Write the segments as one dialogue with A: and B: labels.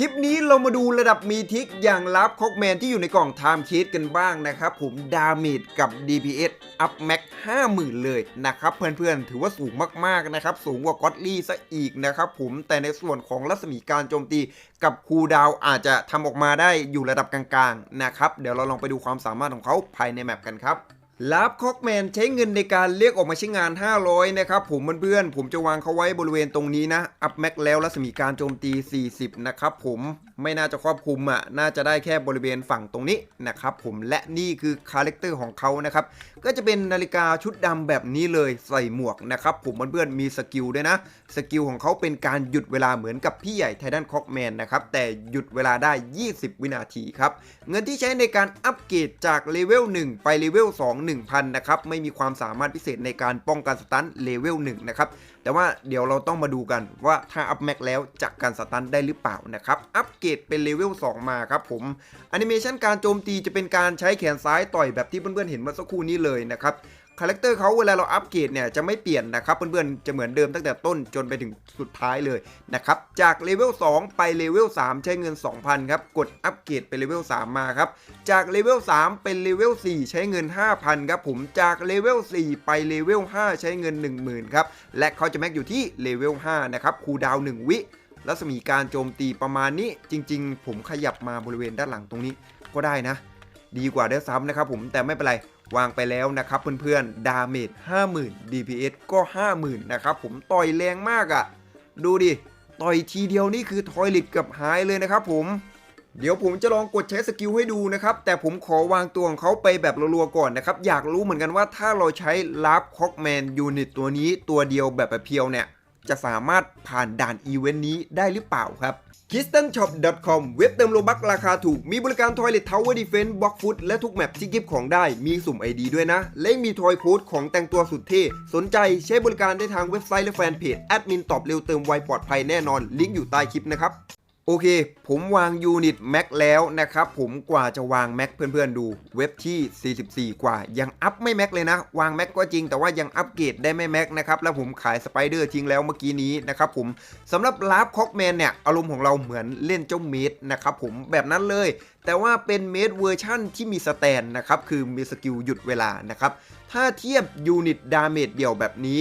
A: คลิปนี้เรามาดูระดับมีทิกอย่างลับคอกแมนที่อยู่ในกล่องไทม์คีดกันบ้างนะครับผมดาเมจกับ DPS อัพแม็ก50,000 เลยนะครับเพื่อนๆ ถือว่าสูงมากๆนะครับ สูงกว่าก็อตลี่ซะอีกนะครับผมแต่ในส่วนของรัศมีการโจมตีกับคูดาวอาจจะทำออกมาได้อยู่ระดับกลางๆนะครับเดี๋ยวเราลองไปดูความสามารถของเขาภายในแมปกันครับ ลาบคอกแมนใช้เงินในการเรียกออกมาใช้งาน 500 นะครับผมเพื่อนๆผมจะวางเขาไว้บริเวณตรงนี้นะ อัพแม็กแล้วรัศมีการโจมตี 40 นะครับผมไม่น่าจะครอบคลุมอะ น่าจะได้แค่บริเวณฝั่งตรงนี้นะครับผมและนี่คือคาแรคเตอร์ของเขานะครับ ก็จะเป็นนาฬิกาชุดดำแบบนี้เลยใส่หมวกนะครับผมเพื่อนๆมีสกิลด้วยนะ สกิลของเขาเป็นการหยุดเวลาเหมือนกับพี่ใหญ่ไททันคอกแมนนะครับแต่หยุดเวลาได้ 20 วินาทีครับเงินที่ใช้ในการอัปเกรดจากเลเวล1ไปเลเวล2 1,000นะครับไม่มีความสามารถพิเศษในการป้องกันสตันเลเวล1นะครับแต่ว่าเดี๋ยวเราต้องมาดูกันว่าถ้าอัพแม็กแล้วจะกันสตันได้หรือเปล่านะครับอัปเกรดเป็นเลเวล2มาครับผมแอนิเมชันการโจมตีจะเป็นการใช้แขนซ้ายต่อยแบบที่เพื่อนๆเห็นเมื่อสักครู่นี้เลยนะครับ คาแรคเตอร์เขาเวลาเราอัปเกรดเนี่ยจะไม่เปลี่ยนนะครับเพื่อนๆจะเหมือนเดิมตั้งแต่ต้นจนไปถึงสุดท้ายเลยนะครับจากเลเวล2ไปเลเวล3ใช้เงิน 2,000ครับกดอัปเกรดไปเลเวล3มาครับจากเลเวล3เป็นเลเวล4ใช้เงิน 5,000ครับผมจากเลเวล4ไปเลเวล5ใช้เงิน 10,000ครับและเขาจะแม็กอยู่ที่เลเวล5นะครับคูดาวน์1วิรัศมีการโจมตีประมาณนี้จริง ๆ ผมขยับมาบริเวณด้านหลังตรงนี้ก็ได้นะ ดีกว่าด้วยซ้ำนะครับผมแต่ไม่เป็นไร วางไปแล้วนะครับเพื่อนๆ ดาเมจ50,000 DPS ก็ 50,000 นะครับผมต่อยแรงมากอะ่ะ ดูดิ ต่อยทีเดียวนี่คือทอยลิตกับหายเลยนะครับผม เดี๋ยวผมจะลองกดใช้สกิลให้ดูนะครับ แต่ผมขอวางตัวของเขาไปแบบรัวๆก่อนนะครับ อยากรู้เหมือนกันว่าถ้าเราใช้ลับคอกแมนยูนิตตัวนี้ตัวเดียวแบบเพียวเนี่ย จะสามารถผ่านด่านอีเวนต์นี้ได้หรือเปล่าครับ KistenShop.com เว็บเติมโลบักราคาถูก มีบริการ Toilet Tower Defense Block Foot และทุกแมปที่กิฟของได้มีสุ่ม ID ด้วยนะ และมีทอยโค้ดของแต่งตัวสุดเท่ สนใจใช้บริการได้ทางเว็บไซต์และแฟนเพจแอดมินตอบเร็วเติมไวปลอดภัยแน่นอนลิงก์อยู่ใต้คลิปนะครับ โอเค ผมวางยูนิตแม็กแล้วนะครับ ผมกว่าจะวางแม็กเพื่อนๆดูเว็บที่ 44 กว่า ยังอัพไม่แม็กเลยนะ วางแม็กก็จริงแต่ว่ายังอัปเกรดได้ไม่แม็กนะครับแล้วผมขายสไปเดอร์ทิ้งแล้วเมื่อกี้นี้นะครับผมสำหรับลาฟคอกแมนเนี่ย อารมณ์ของเราเหมือนเล่นเจ้าเมดนะครับผมแบบนั้นเลย แต่ว่าเป็นเมดเวอร์ชั่นที่มีสแตนนะครับคือมีสกิลหยุดเวลานะครับถ้าเทียบยูนิตดาเมจเดี่ยวแบบนี้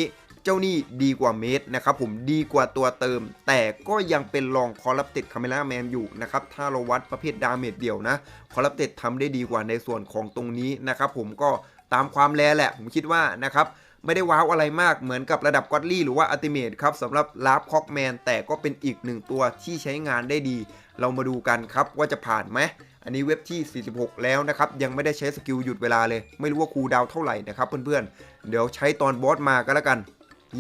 A: เจ้านี่ดีกว่าเมตรนะครับผมดีกว่าตัวเติม แต่ก็ยังเป็นรองคอรับติดคาเมล่าแมนอยู่นะครับถ้าเราวัดประเภทดาเมจเดียวนะคอรับติดทำได้ดีกว่าในส่วนของตรงนี้นะครับผมก็ตามความแลแหละ ผมคิดว่านะครับไม่ได้ว้าวอะไรมากเหมือนกับระดับกอตลี่หรือว่าอัติเมตครับสำหรับลาฟคอกแมนแต่ก็เป็นอีกหนึ่งตัวที่ใช้งานได้ดี เรามาดูกันครับว่าจะผ่านไหมอันนี้เว็บที่ 46 แล้วนะครับยังไม่ได้ใช้สกิลหยุดเวลาเลย ไม่รู้ว่าครูดาวเท่าไหร่นะครับเพื่อนๆเดี๋ยวใช้ตอนบอสมาก็แล้วกัน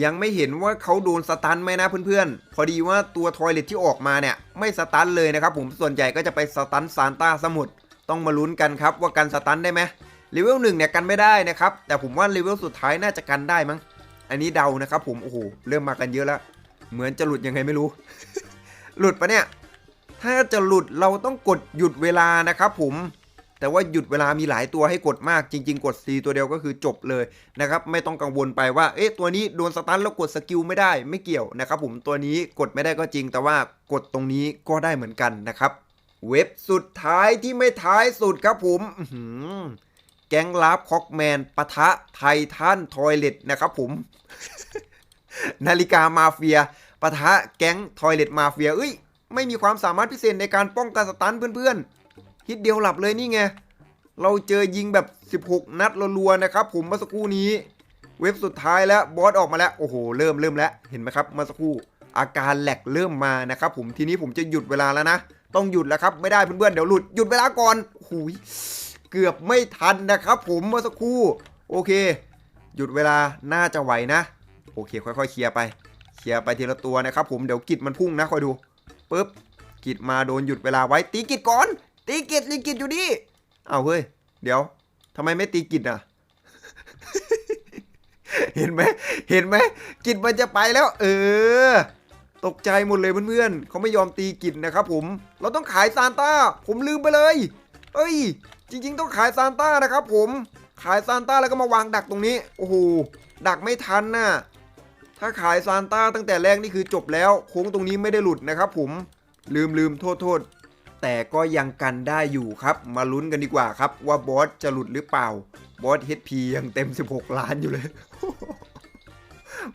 A: ยังไม่เห็นว่าเขาโดนสตันไหมนะเพื่อนๆ พอดีว่าตัวทอยเลทที่ออกมาเนี่ย ไม่สตันเลยนะครับผมส่วนใหญ่ก็จะไปสตันซานต้าสมุทรต้องมาลุ้นกันครับว่ากันสตันได้ไหมเลเวลหนึ่งเนี่ยกันไม่ได้นะครับ แต่ผมว่าเลเวลสุดท้ายน่าจะกันได้มั้ง อันนี้เดานะครับผม โอ้โห เริ่มมากันเยอะแล้ว เหมือนจะหลุดยังไงไม่รู้ หลุดปะเนี่ย ถ้าจะหลุดเราต้องกดหยุดเวลานะครับผม แต่ว่าหยุดเวลามีหลายตัวให้กดมากจริง ๆ กด C ตัวเดียวก็คือจบเลยนะครับไม่ต้องกังวลไปว่าเอ๊ะตัวนี้โดนสตันแล้วกดสกิลไม่ได้ไม่เกี่ยวนะครับผมตัวนี้กดไม่ได้ก็จริง แต่ว่ากดตรงนี้ก็ได้เหมือนกันนะครับ เว็บสุดท้ายที่ไม่ท้ายสุดครับผมแก๊งลาฟคอกแมนปะทะไททันทอยเลตนะครับผม นาฬิกามาเฟียปะทะแก๊งทอยเลตมาเฟียเอ้ยไม่มีความสามารถพิเศษในการป้องกันสตันเพื่อน ฮิตเดียวหลับเลยนี่ไง เราเจอยิงแบบ 16 นัดรัวๆนะครับ ผมเมื่อสักครู่นี้ เว็บสุดท้ายแล้วบอสออกมาแล้ว โอ้โห เริ่มเริ่มแล้ว เห็นไหมครับเมื่อสักครู่ อาการแหลกเริ่มมานะครับ ผมทีนี้ผมจะหยุดเวลาแล้วนะ ต้องหยุดแล้วครับ ไม่ได้เพื่อนๆเดี๋ยวหลุดหยุดเวลาก่อนหูยเกือบไม่ทันนะครับ ผมเมื่อสักครู่ โอเค หยุดเวลาน่าจะไหวนะ โอเค ค่อยๆเคลียร์ไปเคลียร์ไปทีละตัวนะครับ ผมเดี๋ยวกิดมันพุ่งนะคอยดูปึ๊บกิดมาโดนหยุดเวลาไว้ตีกิดก่อน ตีกิดตีกิดอยู่นี่เอาเฮ้ย เดี๋ยวทำไมไม่ตีกิดอะ เห็นไหมเห็นไหมกิดมันจะไปแล้ว เออ ตกใจหมดเลยเพื่อนๆเขาไม่ยอมตีกิดนะครับผม เราต้องขายซานต้า ผมลืมไปเลย เอ้ย จริง ๆ ต้องขายซานต้านะครับผมขายซานต้าแล้วก็มาวางดักตรงนี้ โอ้โห ดักไม่ทันน่ะ ถ้าขายซานต้าตั้งแต่แรกนี่คือจบแล้ว โค้งตรงนี้ไม่ได้หลุดนะครับผม ลืมลืมโทษโทษ แต่ก็ยังกันได้อยู่ครับ มาลุ้นกันดีกว่าครับ ว่าบอสจะหลุดหรือเปล่า บอส HP ยังเต็ม 16 ล้านอยู่เลย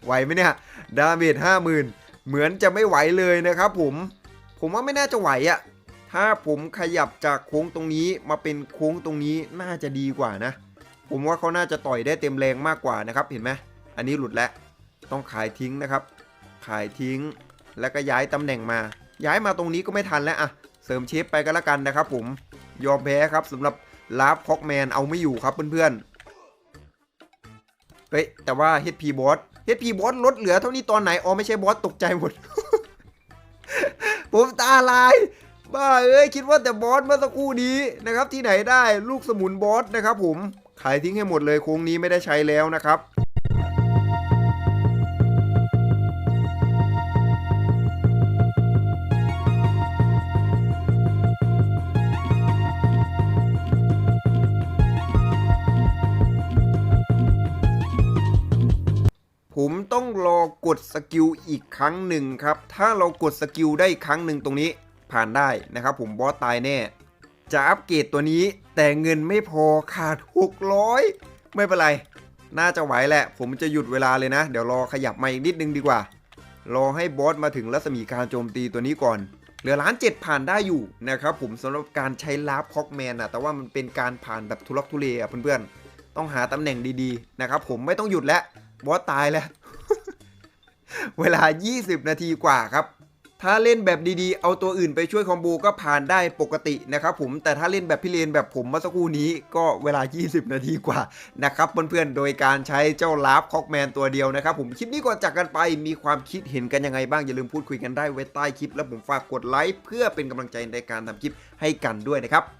A: ไหวไหมเนี่ย ดาเมจ50,000 เหมือนจะไม่ไหวเลยนะครับผม ผมว่าไม่น่าจะไหวอะถ้าผมขยับจากโค้งตรงนี้มาเป็นโค้งตรงนี้น่าจะดีกว่านะ ผมว่าเขาน่าจะต่อยได้เต็มแรงมากกว่านะครับ เห็นไหมอันนี้หลุดแล้ว ต้องขายทิ้งนะครับ ขายทิ้ง แล้วก็ย้ายตำแหน่งมา ย้ายมาตรงนี้ก็ไม่ทันแล้วอะ เสริมเชฟไปก็แล้วกันนะครับผมยอมแพ้ครับสำหรับลาฟคอกแมนเอาไม่อยู่ครับเพื่อนๆเฮ้ยแต่ว่า HP บอส HP บอสลดเหลือเท่านี้ตอนไหนอ๋อไม่ใช่บอสตกใจหมด ผมตาลายบ้าเอ้ยคิดว่าแต่บอสเมื่อสักครู่นี้นะครับที่ไหนได้ลูกสมุนบอสนะครับผมขายทิ้งให้หมดเลยโค้งนี้ไม่ได้ใช้แล้วนะครับ ต้องรอกดสกิลอีกครั้งหนึ่งครับ ถ้าเรากดสกิลได้ครั้งหนึ่งตรงนี้ผ่านได้นะครับผมบอสตายแน่ จะอัปเกรดตัวนี้แต่เงินไม่พอขาด 600 ไม่เป็นไร น่าจะไหวแหละ ผมจะหยุดเวลาเลยนะ เดี๋ยวรอขยับมาอีกนิดนึงดีกว่า รอให้บอสมาถึงรัศมีการโจมตีตัวนี้ก่อน เหลือล้านเจ็ดผ่านได้อยู่นะครับผมสำหรับการใช้ลาฟคอกแมนอะแต่ว่ามันเป็นการผ่านแบบทุลักทุเลอะเพื่อนๆต้องหาตำแหน่งดีๆนะครับผมไม่ต้องหยุดแล้วบอสตายแล้ว เวลา 20 นาทีกว่าครับ ถ้าเล่นแบบดีๆ เอาตัวอื่นไปช่วยคอมโบก็ผ่านได้ปกตินะครับผม แต่ถ้าเล่นแบบพี่เลนแบบผมเมื่อสักครู่นี้ก็เวลา 20 นาทีกว่านะครับเพื่อนๆ โดยการใช้เจ้าลาฟคอกแมนตัวเดียวนะครับผม คลิปนี้ก่อนจากกันไปมีความคิดเห็นกันยังไงบ้างอย่าลืมพูดคุยกันได้ไว้ใต้คลิป แล้วผมฝากกดไลค์เพื่อเป็นกำลังใจในการทำคลิปให้กันด้วยนะครับ